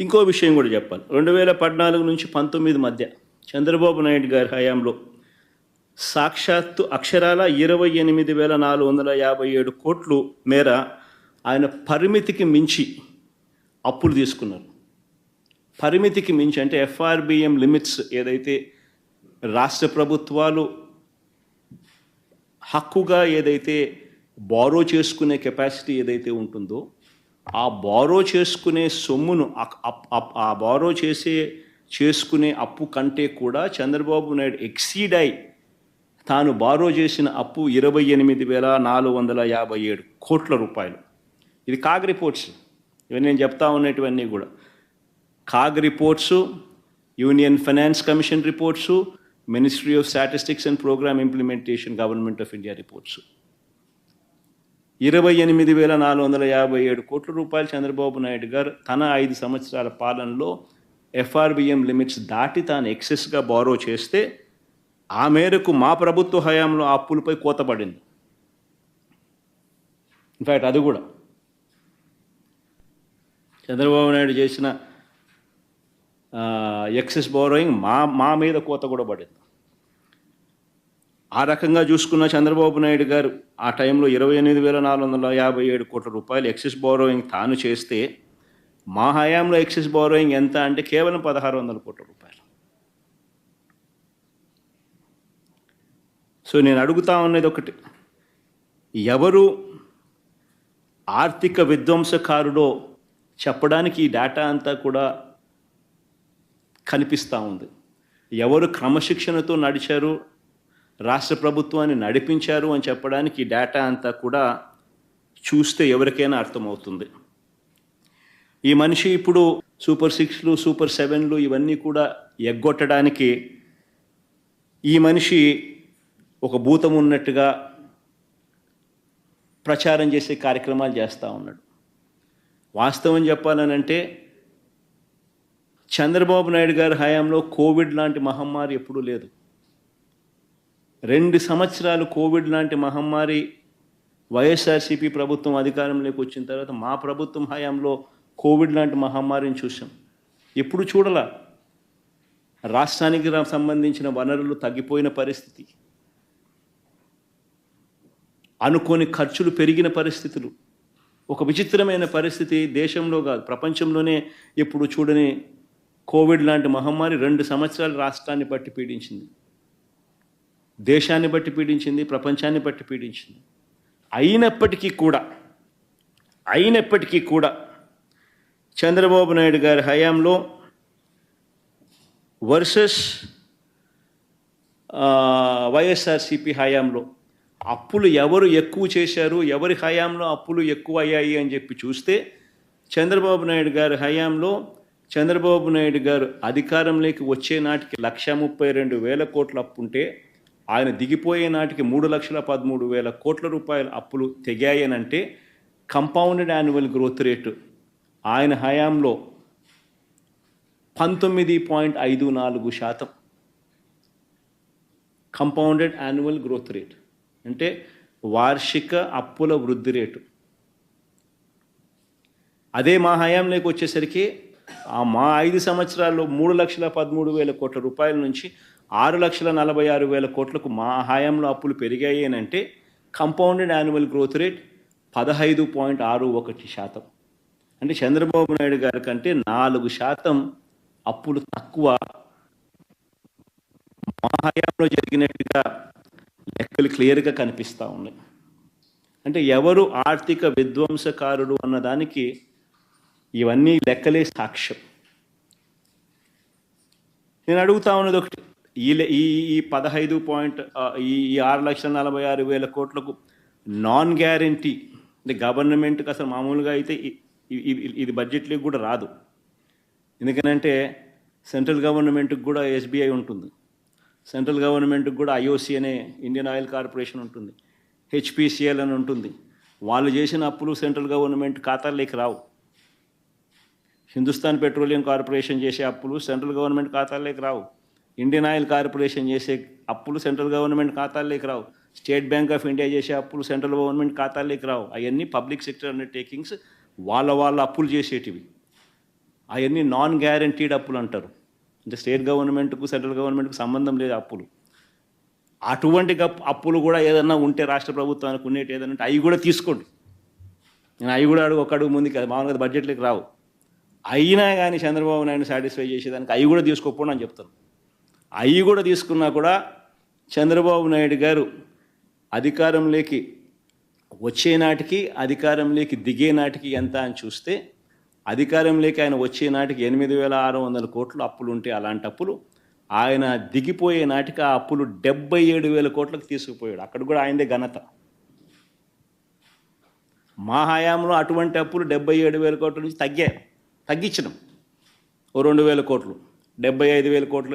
ఇంకో విషయం కూడా చెప్పాలి. రెండు వేల పద్నాలుగు నుంచి పంతొమ్మిది మధ్య చంద్రబాబు నాయుడు గారి హయాంలో సాక్షాత్తు అక్షరాల ఇరవై ఎనిమిది వేల నాలుగు వందల యాభై ఏడు కోట్లు మేర ఆయన పరిమితికి మించి అప్పులు తీసుకున్నారు. పరిమితికి మించి అంటే ఎఫ్ఆర్బిఎం లిమిట్స్ ఏదైతే రాష్ట్ర ప్రభుత్వాలు హక్కుగా ఏదైతే బారో చేసుకునే కెపాసిటీ ఏదైతే ఉంటుందో ఆ బారో చేసుకునే సొమ్మును ఆ బారో చేసే చేసుకునే అప్పు కంటే కూడా చంద్రబాబు నాయుడు ఎక్సీడ్ అయి తాను బారో చేసిన అప్పు ఇరవై ఎనిమిది వేల నాలుగు వందల యాభై ఏడు కోట్ల రూపాయలు. ఇది కాగ్ రిపోర్ట్స్. ఇవన్నీ నేను చెప్తా ఉన్నటువన్నీ కూడా. CAG reports union finance commission reports ministry of statistics and programme implementation government of India reports. ఇరవై ఎనిమిది వేల నాలుగు వందల యాభై ఏడు కోట్ల రూపాయలు చంద్రబాబు నాయుడు గారు తన ఐదు సంవత్సరాల పాలనలో ఎఫ్ఆర్బిఎం లిమిట్స్ దాటి తాను ఎక్సెస్గా బారో చేస్తే ఆ మేరకు మా ప్రభుత్వ హయాంలో ఆ అప్పులపై కోత పడింది. ఇన్ఫ్యాక్ట్ అది కూడా. చంద్రబాబు నాయుడు చేసిన ఎక్సెస్ బోరోయింగ్ మా మా మీద కోత కూడా పడింది. ఆ రకంగా చూసుకున్న చంద్రబాబు నాయుడు గారు ఆ టైంలో ఇరవై ఎనిమిది వేల నాలుగు వందల యాభై ఏడు కోట్ల రూపాయలు ఎక్సెస్ బోరోయింగ్ తాను చేస్తే మా హయాంలో ఎక్సెస్ బోరోయింగ్ ఎంత అంటే కేవలం పదహారు వందల కోట్ల రూపాయలు. సో నేను అడుగుతా ఉన్నది ఒకటి. ఎవరు ఆర్థిక విధ్వంసకారుడో చెప్పడానికి ఈ డేటా అంతా కూడా కనిపిస్తూ ఉంది. ఎవరు క్రమశిక్షణతో నడిచారు? రాష్ట్ర ప్రభుత్వాన్ని నడిపించారు అని చెప్పడానికి డేటా అంతా కూడా చూస్తే ఎవరికైనా అర్థమవుతుంది. ఈ మనిషి ఇప్పుడు సూపర్ సిక్స్లు సూపర్ సెవెన్లు ఇవన్నీ కూడా ఎగ్గొట్టడానికి ఈ మనిషి ఒక భూతం ఉన్నట్టుగా ప్రచారం చేసే కార్యక్రమాలు చేస్తూ ఉన్నాడు. వాస్తవం చెప్పాలనంటే చంద్రబాబు నాయుడు గారి హయాంలో కోవిడ్ లాంటి మహమ్మారి ఎప్పుడూ లేదు. రెండు సంవత్సరాలు కోవిడ్ లాంటి మహమ్మారి వైఎస్ఆర్సీపీ ప్రభుత్వం అధికారంలోకి వచ్చిన తర్వాత మా ప్రభుత్వం హయాంలో కోవిడ్ లాంటి మహమ్మారిని చూసాం ఎప్పుడు చూడలా? రాష్ట్రానికి సంబంధించిన వనరులు తగ్గిపోయిన పరిస్థితి. అనుకోని ఖర్చులు పెరిగిన పరిస్థితులు. ఒక విచిత్రమైన పరిస్థితి దేశంలో కాదు ప్రపంచంలోనే ఎప్పుడు చూడని కోవిడ్ లాంటి మహమ్మారి రెండు సంవత్సరాలు రాష్ట్రాన్ని బట్టి పీడించింది. దేశాన్ని బట్టి పీడించింది ప్రపంచాన్ని బట్టి పీడించింది. అయినప్పటికీ కూడా అయినప్పటికీ కూడా చంద్రబాబు నాయుడు గారి హయాంలో వర్సెస్ వైఎస్ఆర్సిపి హయాంలో అప్పులు ఎవరు ఎక్కువ చేశారు ఎవరి హయాంలో అప్పులు ఎక్కువ అయ్యాయి అని చెప్పి చూస్తే చంద్రబాబు నాయుడు గారి హయాంలో చంద్రబాబు నాయుడు గారు అధికారంలోకి వచ్చే నాటికి లక్ష ముప్పై రెండు వేల కోట్ల అప్పు ఉంటే ఆయన దిగిపోయే నాటికి మూడు లక్షల పదమూడు వేల కోట్ల రూపాయల అప్పులు తెగాయనంటే కంపౌండెడ్ యాన్యువల్ గ్రోత్ రేటు. ఆయన హయాంలో పంతొమ్మిది పాయింట్ ఐదు నాలుగు శాతం. Compounded annual growth rate. అంటే వార్షిక అప్పుల వృద్ధి రేటు. అదే మా హయాంలోకి వచ్చేసరికి మా ఐదు సంవత్సరాల్లో మూడు లక్షల పదమూడు వేల కోట్ల రూపాయల నుంచి ఆరు లక్షల నలభై ఆరు వేల కోట్లకు మా హయాంలో అప్పులు పెరిగాయి అని అంటే కంపౌండెడ్ యాన్యువల్ గ్రోత్ రేట్ పదహైదు పాయింట్ ఆరు ఒకటి శాతం. అంటే చంద్రబాబు నాయుడు గారి కంటే నాలుగు శాతం అప్పులు తక్కువ మా హయాంలో జరిగినట్టుగా లెక్కలు క్లియర్గా కనిపిస్తూ ఉన్నాయి. అంటే ఎవరు ఆర్థిక విధ్వంసకారుడు అన్నదానికి ఇవన్నీ లెక్కలే సాక్ష్యం. నేను అడుగుతా ఉన్నది ఒకటి ఈ ఈ ఈ పదహైదు పాయింట్ ఈ ఈ ఆరు లక్షల నలభై ఆరు వేల కోట్లకు నాన్ గ్యారంటీ. అంటే గవర్నమెంట్కి అసలు మామూలుగా అయితే ఇది బడ్జెట్లోకి కూడా రాదు. ఎందుకనంటే సెంట్రల్ గవర్నమెంట్కి కూడా ఎస్బీఐ ఉంటుంది. సెంట్రల్ గవర్నమెంట్కి కూడా ఐఓసి అనే ఇండియన్ ఆయిల్ కార్పొరేషన్ ఉంటుంది. హెచ్పిసిఎల్ అని ఉంటుంది. వాళ్ళు చేసిన అప్పులు సెంట్రల్ గవర్నమెంట్ ఖాతాల్లోకి రావు. హిందుస్థాన్ పెట్రోలియం కార్పొరేషన్ చేసే అప్పులు సెంట్రల్ గవర్నమెంట్ ఖాతాల్లోకి రావు. ఇండియన్ ఆయిల్ కార్పొరేషన్ చేసే అప్పులు సెంట్రల్ గవర్నమెంట్ ఖాతాల్లోకి రావు. స్టేట్ బ్యాంక్ ఆఫ్ ఇండియా చేసే అప్పులు సెంట్రల్ గవర్నమెంట్ ఖాతాల్లోకి రావు. అవన్నీ పబ్లిక్ సెక్టర్ అండర్టేకింగ్స్ వాళ్ళ వాళ్ళ అప్పులు చేసేటివి. అవన్నీ నాన్ గ్యారంటీడ్ అప్పులు అంటారు. అంటే స్టేట్ గవర్నమెంట్కు సెంట్రల్ గవర్నమెంట్కు సంబంధం లేదు అప్పులు. అటువంటి అప్పులు కూడా ఏదన్నా ఉంటే రాష్ట్ర ప్రభుత్వానికి ఉండేటి ఏదైనా ఉంటే అవి కూడా తీసుకోండి. నేను అవి కూడా అడుగు ఒక అడుగు ముందుకు అది మామూలుగా బడ్జెట్లోకి రావు. అయినా కానీ చంద్రబాబు నాయుడు సాటిస్ఫై చేసేదానికి అవి కూడా తీసుకోకపోండి అని చెప్తాను. అవి కూడా తీసుకున్నా కూడా చంద్రబాబు నాయుడు గారు అధికారంలోకి వచ్చే నాటికి అధికారంలోకి దిగే నాటికి ఎంత అని చూస్తే అధికారంలోకి ఆయన వచ్చే నాటికి ఎనిమిది వేల ఆరు వందల కోట్లు అప్పులు ఉంటే అలాంటి అప్పులు ఆయన దిగిపోయే నాటికి ఆ అప్పులు డెబ్బై ఏడు వేల కోట్లకు తీసుకుపోయాడు. అక్కడ కూడా ఆయనదే ఘనత. మా హయాంలో అటువంటి అప్పులు డెబ్బై ఏడు వేల కోట్ల నుంచి తగ్గాయి. తగ్గించడం ఓ రెండు వేల కోట్లు. డెబ్బై ఐదు వేల కోట్లు